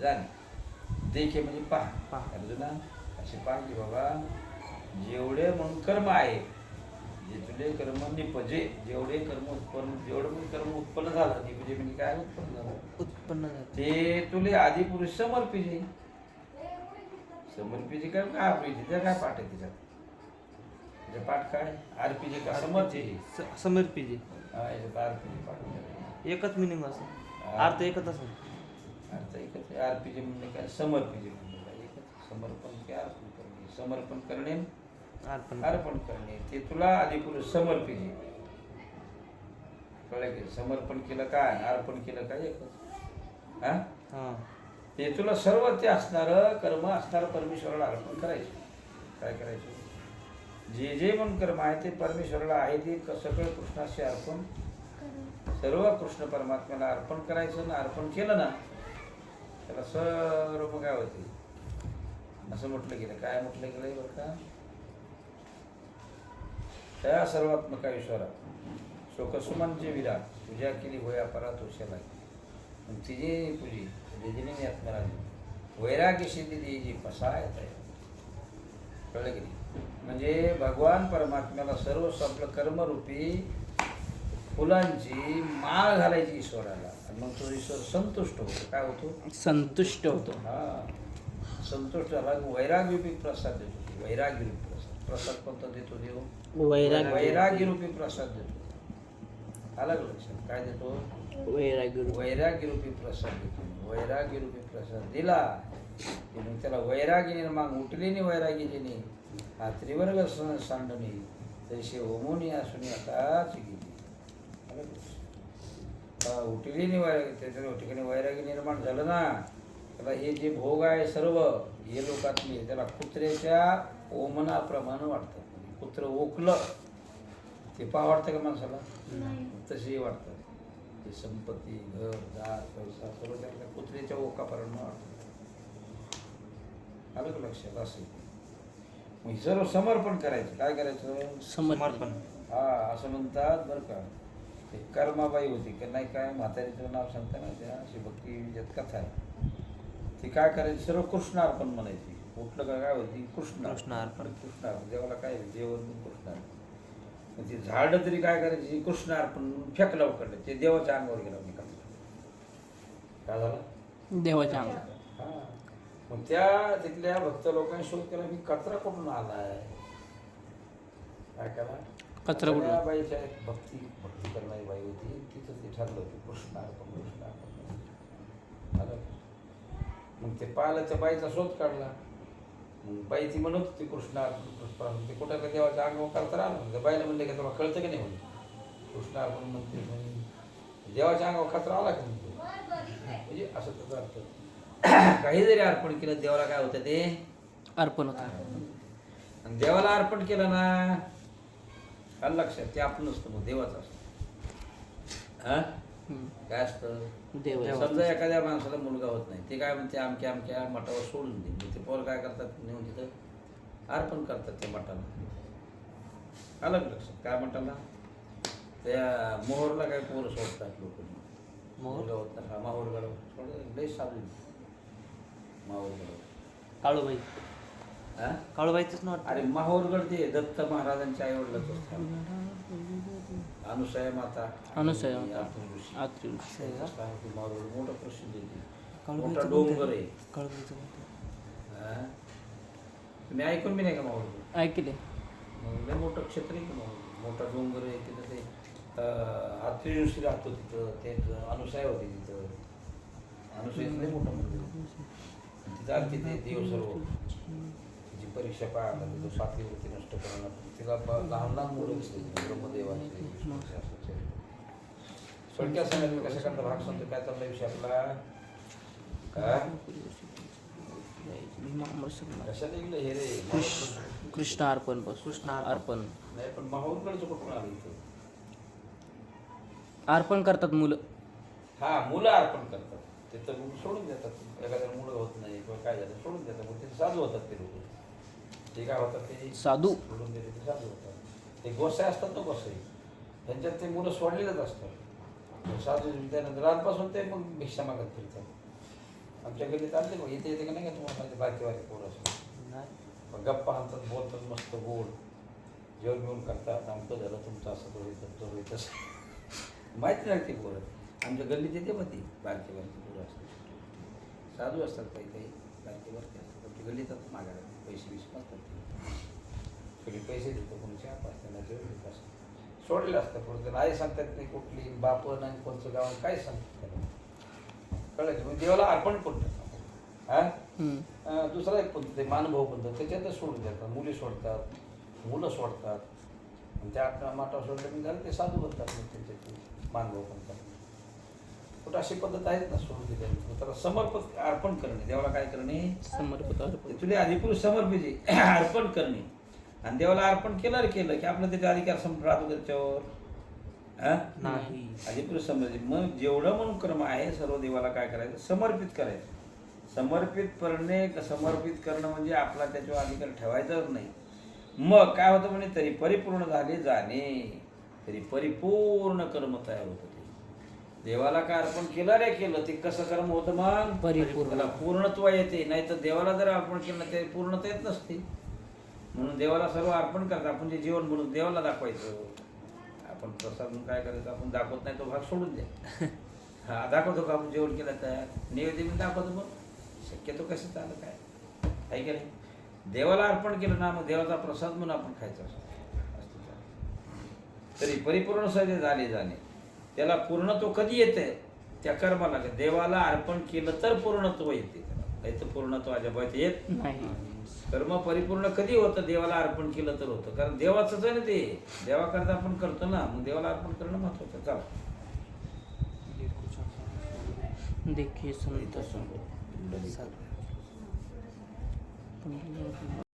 जाण देखे म्हणजे पहा. अर्जुना असे पहा की बाबा जेवढे म्हणून कर्म आहे जे तुले कर्म निपजे जेवढे कर्म उत्पन्न जेवढं पण कर्म उत्पन्न झालं निपजे म्हणजे काय उत्पन्न झालं उत्पन्न झालं ते तुले आधी पुरुष समर्पिजे समर्पिजे काय काय आपली त्या काय पाठ आहे त्याच्यात त्याचा पाठ काय आरपीजे का समर्पिजे समर्पिजे आरपीजे पाठ. एकच मिनिंग असं अर्थ एकच असं अर्थ एकच आरपीजे म्हणजे काय? समर्पिजे म्हणजे काय? एकच समर्पण की अर्पण करणे. समर्पण करणे अर्पण अर्पण करणे. ते तुला आधी पुरुष समर्पिजे. कळलं की? समर्पण केलं काय? अर्पण केलं काय? एकच. हा? हां. ते तुला सर्व ते असणारं कर्म असणारं परमेश्वराला अर्पण करायचं. काय करायचं? जे जे पण कर्म आहे ते परमेश्वराला आहे ते क- सगळं कृष्णाशी अर्पण सर्व कृष्ण परमात्म्याला अर्पण करायचं ना अर्पण केलं ना त्याला सर्व काय होते? असं म्हटलं गेलं काय म्हटलं गेलं बरं का? त्या सर्वात्मका ईश्वरा शोकसुमांचे विराट पूजा केली होया परा तोषाला मग तिजे पूजी रजनी आत्मराजी वैराग्य सिद्धी देजी पसायत आहे. कळलं की म्हणजे भगवान परमात्म्याला सर्व संपलं कर्मरूपी फुलांची माळ घालायची ईश्वराला. आणि मग तो ईश्वर संतुष्ट होतो. काय होतो? संतुष्ट होतो. हा. संतुष्ट झाला. वैराग्यरूपी प्रसाद देतो. वैराग्यरूपी प्रसाद. प्रसाद कोणता देतो देव? वैराग्य वैराग्यरूपी प्रसाद देतो. अलग लक्षात? काय देतो? वैराग्य वैराग्यरूपी प्रसाद देतो. वैराग्यरूपी प्रसाद दिला. की मग त्याला वैरागी निर्माण उठलेली वैरागीची हा त्रिवर्ग स- सांडणी तशी होमोनी असून आताच गेली उठलेली वैरागी त्याच्या ठिकाणी वैरागी निर्माण झालं ना त्याला हे जे भोग आहे सर्व हे लोकातले त्याला कुत्र्याच्या ओमनाप्रमाणे वाटतं. कुत्र ओकलं ते पा वाटतं का माणसाला? तसेही वाटतात ते संपत्ती घर दार पैसा सर्व त्यातल्या कुत्र्याच्या ओकापर्यंत वाटतं. आलं का लक्षात? असं. मग सर्व समर्पण करायचं. काय करायचं? समर्पण. हा असं म्हणतात बरं का. ते कर्माबाई होती का नाही काय म्हातारीचं नाव सांगता ना त्या अशी भक्ती यात कथा आहे. ती काय करायची? सर्व कृष्णार्पण म्हणायची. उठलं का काय होती? कृष्ण कृष्णार्पण. कृष्णार्पण देवाला काय जेवण कृष्णार्पण मग ती झाडं तरी काय करायची? कृष्णार्पण फेकलं उकडलं. ते देवाच्या अंगावर गेलं मी काय झालं? देवाच्या अंगात हा. मग त्या तिथल्या भक्त लोकांनी शोध केला. मी कचरा कुठून आलाय? काय केला? कचरा बाईच्या एक भक्ती भक्ती करणारी बाई होती. तिथं ते ठरलं होतं कृष्णार्पण कृष्णार्पण आलं मग ते पाहिलं त्या बाईचा शोध काढला. मग बाई ती म्हणत होती कृष्णार्पण कृष्णार्पण ते कुठं का देवाच्या अंगावर करता आलं त्या बाईला म्हणले का तुला कळतं की नाही म्हणून? कृष्णार्पण म्हणते. म्हणे देवाच्या अंगावर कचरा आला का म्हणते म्हणजे असं त्याचा अर्थ. काही जरी अर्पण केलं देवाला काय होतं ते? अर्पण होतं. आणि देवाला अर्पण केलं ना आलं लक्षात ते आपण नसतं मग देवाचं असतं. हा. काय असतं? समजा एखाद्या माणसाला मुलगा होत नाही ते काय म्हणते आमक्या अमक्या मठावर सोडून दे. मग ते पोर काय करतात? नेऊन तिथं अर्पण करतात त्या मठाला. अलग लक्षात? काय मठाला? त्या मोहरला काय पोरं सोडतात लोक. मोहोर? मुलगा होत हा माहोर गडव सोड लई साधू माहोर गडव काळूबाई. काळूबाईच नाव अरे माहोरगड ते दत्त महाराजांच्या आई वडिलाच अनुसया माता. अनुसया मोठं प्रसिद्ध मोठा डोंगर आहे? तुम्ही ऐकून बी नाही का माहोरगड ऐकले. लय मोठं क्षेत्र आहे की मोठा डोंगर आहे तिथं ते ऋषी राहतो तिथं ते अनुसया होती तिथं. अनुसयाचं लय मोठं मंदिर. तिथं आलती ते देव सर्व. तिची परीक्षा पाहायला तिथं सातवीवरती नष्ट करणं तिला लहान लहान मुलं दिसते ब्रह्मदेवाचे थोडक्यात सांगायचं कशा करता? भाग सांगतो काय चालला विषय आपला? कशाला हे रे कृष्ण अर्पण कृष्ण अर्पण. नाही पण माहूरकडचं कुठून आलं इथं? अर्पण करतात मुलं. हा मुलं अर्पण करतात. ते तर सोडून देतात. एखाद्या मुलं होत नाही किंवा काय झालं सोडून देतात. मग ते साधू होतात ते लोक. ते काय होतात ते साधू. सोडून दिले ते साधू होतात. ते गोसाई असतात ना गोसाई त्यांच्यात ते मुलं सोडलेलेच असतात. साधू त्यानंतर लहानपासून ते मग भिक्षा मागत फिरतात. आमच्या गल्लीत आले बघ इथे येते का नाही का तुम्हाला बाकीवाले पोरं असं नाही. मग गप्पा हाणतात बोलतात मस्त गोड. जेवण बिवण करतात आमचं झालं तुमचं असं तो होईल तो होईल तसं माहिती नाही ती पोरं. आमच्या गल्लीत येते मग ती बारकी बारकी पोरं असतात. साधू असतात काही काही बारकी बारकी असतात पण ती गल्लीत असतात मागायला पैसे बिसे नसतात ते कधी पैसे देतो कोणी चहा पाच त्यांना जेवण देत असतात सोडले असतं पण त्याला आई सांगतात नाही कुठली बाप नाही कोणचं गाव काय सांगतात त्याला. कळलं मग देवाला अर्पण करून टाकतात हा? दुसरा एक पद्धत आहे मानभाव पद्धत. त्याच्यातच सोडून देतात. मुली सोडतात मुलं सोडतात. आणि त्या माटा सोडलं की झालं ते साधू बनतात मग त्याच्यात मानभाव बनतात. कुठं अशी पद्धत आहेत ना सोडून दिल्या त्याला समर्पक अर्पण करणे. देवाला काय करणे? समर्पित अर्पण. तुझे आदिपुरुष समर्पित. अर्पण करणे. आणि देवाला अर्पण केलं रे केलं की आपलं त्याचे अधिकार सम राहतो त्याच्यावर. हा? नाही. आदिपुरुष समर्पित मग जेवढं म्हणून कर्म आहे सर्व देवाला काय करायचं? समर्पित करायचं. समर्पित करणे समर्पित करणं म्हणजे आपला त्याच्यावर अधिकार ठेवायचाच नाही. मग काय होतं म्हणे? तरी परिपूर्ण झाले जाणे. तरी परिपूर्ण कर्म तयार होतं. देवाला काय अर्पण केलं रे केलं ते कसं कर्म होतं मग? परिपूर्ण. पूर्णत्व येते नाही तर देवाला जर अर्पण केलं ते पूर्णता येत नसते. म्हणून देवाला सर्व अर्पण करतात आपण जे जीवन म्हणून देवाला दाखवायचं. आपण प्रसाद म्हणून काय करायचं आपण दाखवत नाही तो भाग सोडून द्या. हा दाखवतो का आपण जेवण केलं तर? नैवेद्य मी दाखवतो मग. शक्यतो कसं चाललं काय? आहे की नाही? देवाला अर्पण केलं ना मग देवाचा प्रसाद म्हणून आपण खायचा असतो. तरी परिपूर्ण सहज झाले जाणे त्याला पूर्णत्व कधी येते त्या कर्माला देवाला अर्पण केलं तर पूर्णत्व येते. त्याला नाही तर पूर्णत्व अजिबात येत नाही. कर्म परिपूर्ण कधी होतं? देवाला अर्पण केलं तर होतं. कारण देवाचंच आहे ना ते. देवाकरता आपण करतो ना. मग देवाला अर्पण करणं महत्वाचं. चला. देखील संत